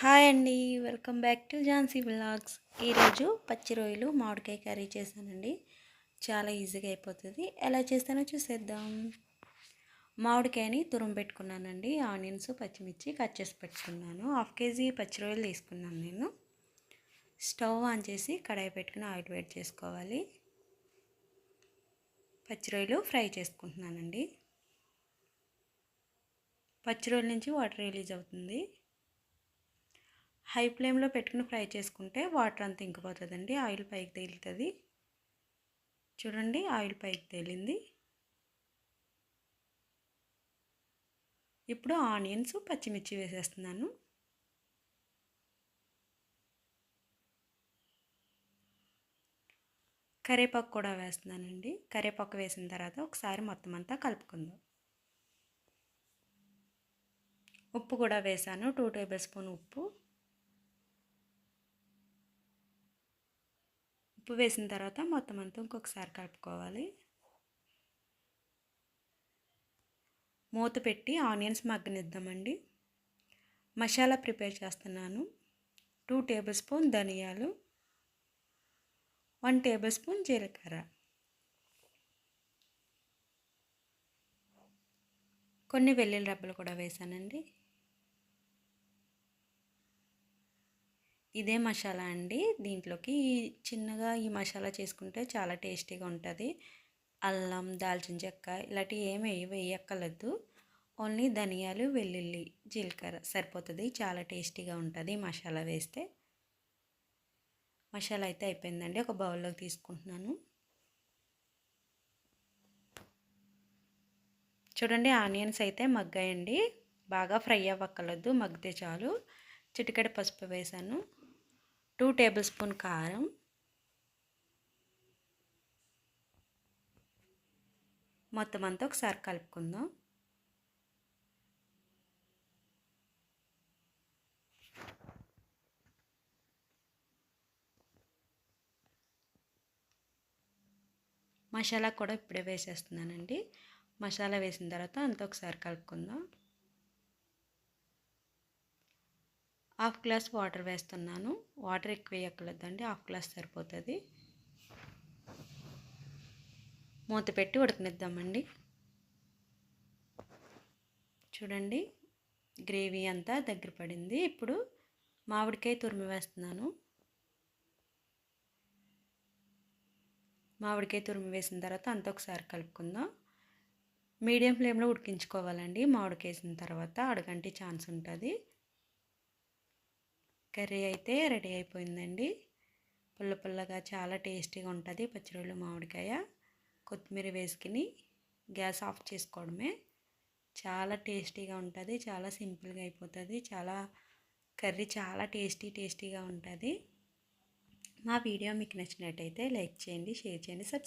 Hi అండి welcome back to Jhansi blogs ఈరోజు పచ్చి రొయ్యలు మామిడికాయ కర్రీ చేశానండి. చాలా ఈజీగా అయిపోతుంది. ఎలా చేస్తానో చూసేద్దాం. మామిడికాయని తురుము పెట్టుకున్నానండి. ఆనియన్స్ పచ్చిమిర్చి కట్ చేసి పెట్టుకున్నాను. హాఫ్ కేజీ పచ్చి రొయ్యలు తీసుకున్నాను నేను. స్టవ్ ఆన్ చేసి కడాయి పెట్టుకుని ఆయిల్ వేడి చేసుకోవాలి. పచ్చి రొయ్యలు ఫ్రై చేసుకుంటున్నానండి. పచ్చి రొయ్యల నుంచి వాటర్ రిలీజ్ అవుతుంది. హై ఫ్లేమ్లో పెట్టుకుని ఫ్రై చేసుకుంటే వాటర్ అంతా ఇంకిపోతుందండి. ఆయిల్ పైకి తేలుతుంది. చూడండి ఆయిల్ పైకి తేలింది. ఇప్పుడు ఆనియన్స్ పచ్చిమిర్చి వేసేస్తున్నాను. కరివేపాకు కూడా వేస్తున్నానండి. కరివేపాకు వేసిన తర్వాత ఒకసారి మొత్తం అంతా కలుపుకుందాం. ఉప్పు కూడా వేసాను. టూ టేబుల్ స్పూన్ ఉప్పు. ఉప్పు వేసిన తర్వాత మొత్తం అంతా ఇంకొకసారి కలుపుకోవాలి. మూత పెట్టి ఆనియన్స్ మగ్గనిద్దామండి. మసాలా ప్రిపేర్ చేస్తున్నాను. టూ టేబుల్ స్పూన్ ధనియాలు వన్ టేబుల్ స్పూన్ జీలకర్ర. కొన్ని వెల్లుల్లి రబ్బలు కూడా వేసానండి. ఇదే మసాలా అండి. దీంట్లోకి చిన్నగా ఈ మసాలా చేసుకుంటే చాలా టేస్టీగా ఉంటుంది. అల్లం దాల్చిన చెక్క ఇలాంటివి ఏమి వేయక్కర్లేదు. ఓన్లీ ధనియాలు వెల్లుల్లి జీలకర్ర సరిపోతుంది. చాలా టేస్టీగా ఉంటుంది మసాలా వేస్తే. మసాలా అయితే అయిపోయిందండి. ఒక బౌల్లోకి తీసుకుంటున్నాను. చూడండి ఆనియన్స్ అయితే మగ్గాయండి. బాగా ఫ్రై అవ్వక్కర్లేదు. మగ్గితే చాలు. చిటికెడ పసుపు వేసాను. టూ టేబుల్ స్పూన్ కారం. మొత్తం అంతా ఒకసారి కలుపుకుందాం. మసాలా కూడా ఇప్పుడే వేసేస్తున్నానండి. మసాలా వేసిన తర్వాత అంతా ఒకసారి కలుపుకుందాం. హాఫ్ గ్లాస్ వాటర్ వేస్తున్నాను. వాటర్ ఎక్కువ వేయక్కర్లేదండి హాఫ్ గ్లాస్ సరిపోతుంది. మూత పెట్టి ఉడకనిద్దామండి. చూడండి గ్రేవీ అంతా దగ్గర పడింది. ఇప్పుడు మామిడికాయ తురిమి వేస్తున్నాను. మామిడికాయ తురిమి వేసిన తర్వాత అంత ఒకసారి కలుపుకుందాం. మీడియం ఫ్లేమ్లో ఉడికించుకోవాలండి మామిడికాయ వేసిన తర్వాత. అడగంటి ఛాన్స్ ఉంటుంది. కర్రీ అయితే రెడీ అయిపోయిందండి. పుల్ల పుల్లగా చాలా టేస్టీగా ఉంటుంది పచ్చిరొళ్ళు మామిడికాయ కొత్తిమీర వేసుకుని గ్యాస్ ఆఫ్ చేసుకోవడమే. చాలా టేస్టీగా ఉంటుంది చాలా సింపుల్గా అయిపోతుంది చాలా కర్రీ చాలా టేస్టీ టేస్టీగా ఉంటుంది. మా వీడియో మీకు నచ్చినట్టయితే లైక్ చేయండి షేర్ చేయండి సబ్స్క్రైబ్